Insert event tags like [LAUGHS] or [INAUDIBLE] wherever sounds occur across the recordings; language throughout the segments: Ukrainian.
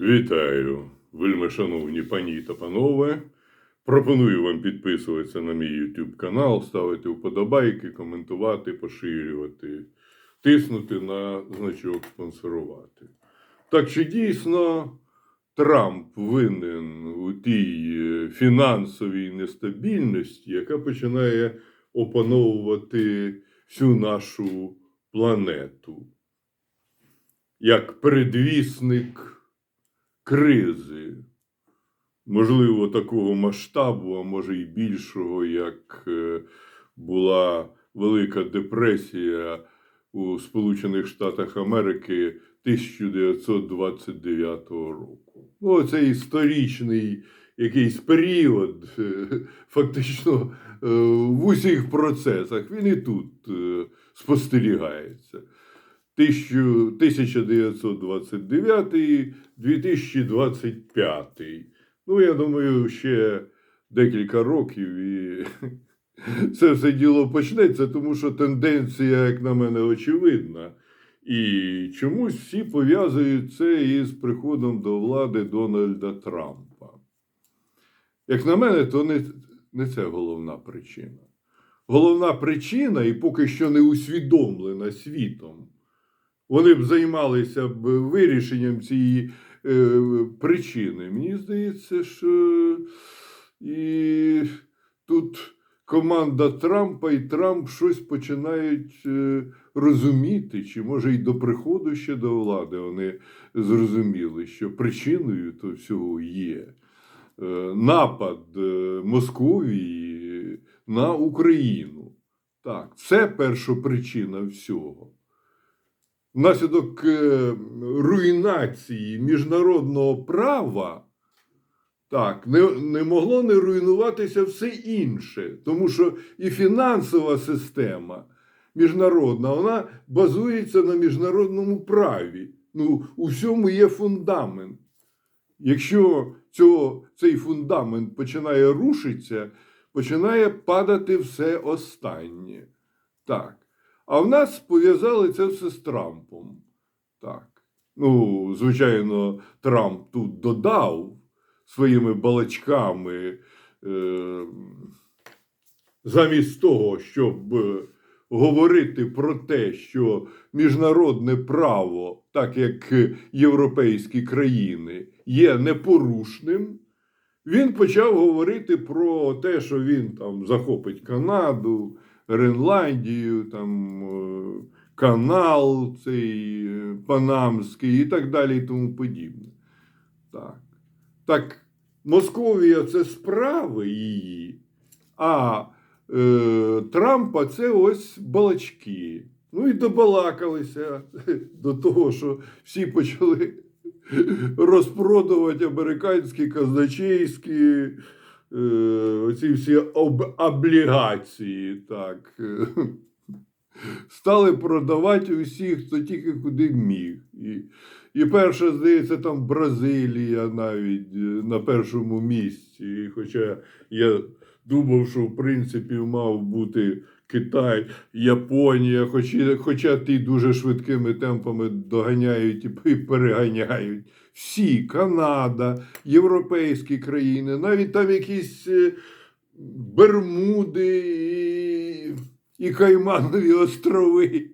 Вітаю, вельми шановні пані та панове. Пропоную вам підписуватися на мій YouTube канал, ставити вподобайки, коментувати, поширювати, тиснути на значок спонсорувати. Так чи дійсно Трамп винен у тій е, фінансовій нестабільності, яка починає опановувати всю нашу планету? Як предвісник кризи, можливо, такого масштабу, а може й більшого, як е, була Велика депресія у Сполучених Штатах Америки 1929 року. Ну, це історичний якийсь період, е, фактично е, в усіх процесах. Він і тут спостерігається. 1929-2025. Ну, я думаю, ще декілька років і [LAUGHS] це все діло почнеться, тому що тенденція, як на мене, очевидна. І чомусь всі пов'язують це із приходом до влади Дональда Трампа. Як на мене, то не, не це головна причина. Головна причина, і поки що не усвідомлена світом, вони б займалися б вирішенням цієї е, причини. Мені здається, що і тут команда Трампа і Трамп щось починають е, розуміти, чи може й до приходу ще до влади вони зрозуміли, що причиною то всього є е, напад е, Московії на Україну. Так, це першопричина всього. Внаслідок е, руйнації міжнародного права так, не, не могло не руйнуватися все інше, тому що і фінансова система міжнародна, вона базується на міжнародному праві. Ну, у всьому є фундамент. Якщо цього, цей фундамент починає рушитися, починає падати все останнє. Так. А в нас пов'язали це все з Трампом. Так. Ну, звичайно, Трамп тут додав своїми балачками, е, замість того, щоб е, говорити про те, що міжнародне право, так як європейські країни, є непорушним. Він почав говорити про те, що він там захопить Канаду, Гренландію, там е, канал цей е, Панамський і так далі, і тому подібне. Так. Так, Московія це справи її, а е, Трампа це ось балачки. Ну і добалакалися [LAUGHS] до того, що всі почали [LAUGHS] розпродувати американські казначейські е, оці всі об, облігації. Так. Стали продавати усіх, хто тільки куди міг. І, і перша, здається, там Бразилія навіть е, на першому місці. Хоча я думав, що в принципі мав бути Китай, Японія, хоча, хоча ті дуже швидкими темпами доганяють і переганяють. Всі, Канада, європейські країни, навіть там якісь е, Бермуди і, і Кайманові острови.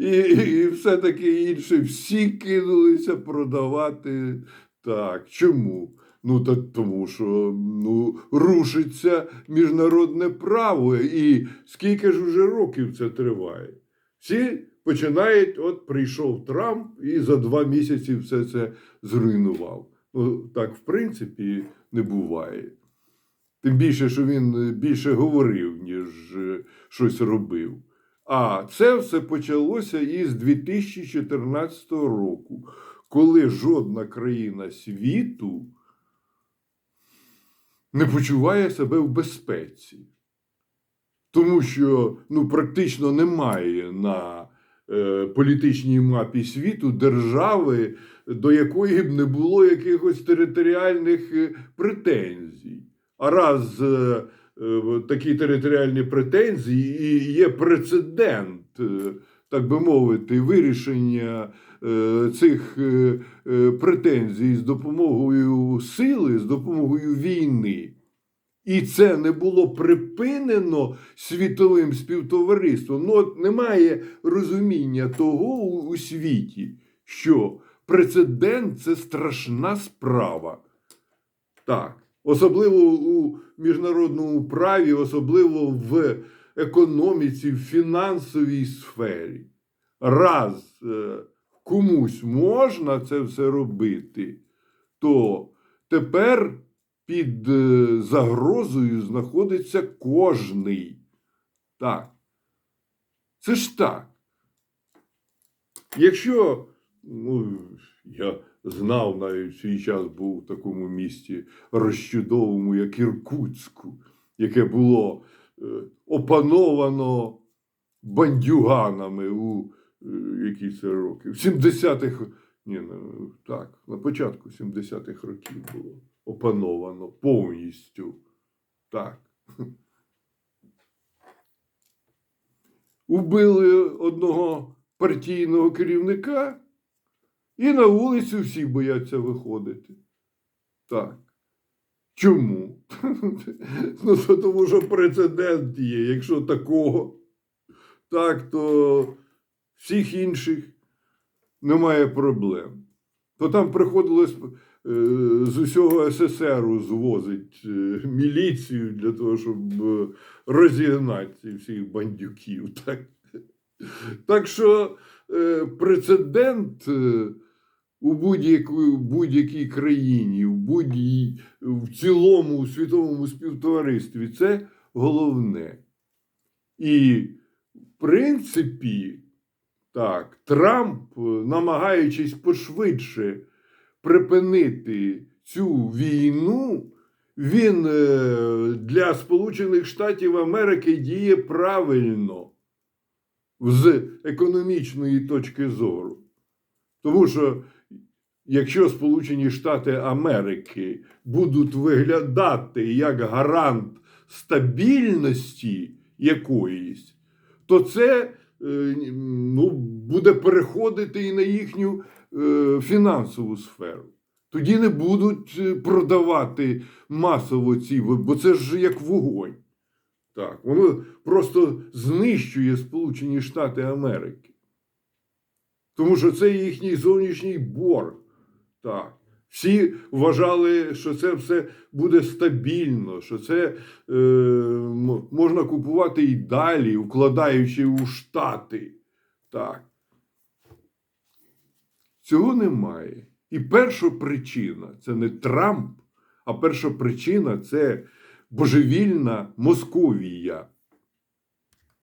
І, і все таке інше. Всі кинулися продавати так. Чому? Ну, так тому що ну, рушиться міжнародне право. І скільки ж уже років це триває? Всі починають, от прийшов Трамп і за два місяці все це зруйнував. Ну, так, в принципі, не буває. Тим більше, що він більше говорив, ніж е, щось робив. А це все почалося із 2014 року, коли жодна країна світу не почуває себе в безпеці. Тому що ну, практично немає на е, політичній мапі світу держави, до якої б не було якихось територіальних е, претензій. А раз е, е, такі територіальні претензії і є прецедент е, так би мовити, вирішення е, цих е, е, претензій з допомогою сили, з допомогою війни. І це не було припинено світовим співтовариством. Ну, от немає розуміння того у, у світі, що прецедент це страшна справа. Так. Особливо у міжнародному праві, особливо в економіці, в фінансовій сфері. Раз е, комусь можна це все робити, то тепер під е, загрозою знаходиться кожний. Так. Це ж так. Якщо ну, я знав навіть свій час був в такому місті розчудовому, як Іркутську, яке було опановано бандюганами у е, які це роки? В 70-х, ні, ну, так, на початку 70-х років було опановано повністю. Так. Убили одного партійного керівника, і на вулицю всі бояться виходити. Так. Чому? [LAUGHS] Ну, то тому що прецедент є. Якщо такого, так, то всіх інших немає проблем. То там приходилось е, з усього СССР звозить е, міліцію для того, щоб е, розігнати всіх бандюків. Так, так що прецедент у будь-якій будь-якій країні, в будь в цілому у світовому співтоваристві це головне. І, в принципі, так, Трамп, намагаючись пошвидше припинити цю війну, він е, для Сполучених Штатів Америки діє правильно з економічної точки зору. Тому що якщо Сполучені Штати Америки будуть виглядати як гарант стабільності якоїсь, то це е, ну, буде переходити і на їхню е, фінансову сферу. Тоді не будуть е, продавати масово ці, бо це ж як вогонь. Так, воно просто знищує Сполучені Штати Америки. Тому що це їхній зовнішній борг. Так. Всі вважали, що це все буде стабільно, що це е, можна купувати і далі, вкладаючи у Штати. Так. Цього немає. І перша причина це не Трамп, а перша причина це божевільна Московія.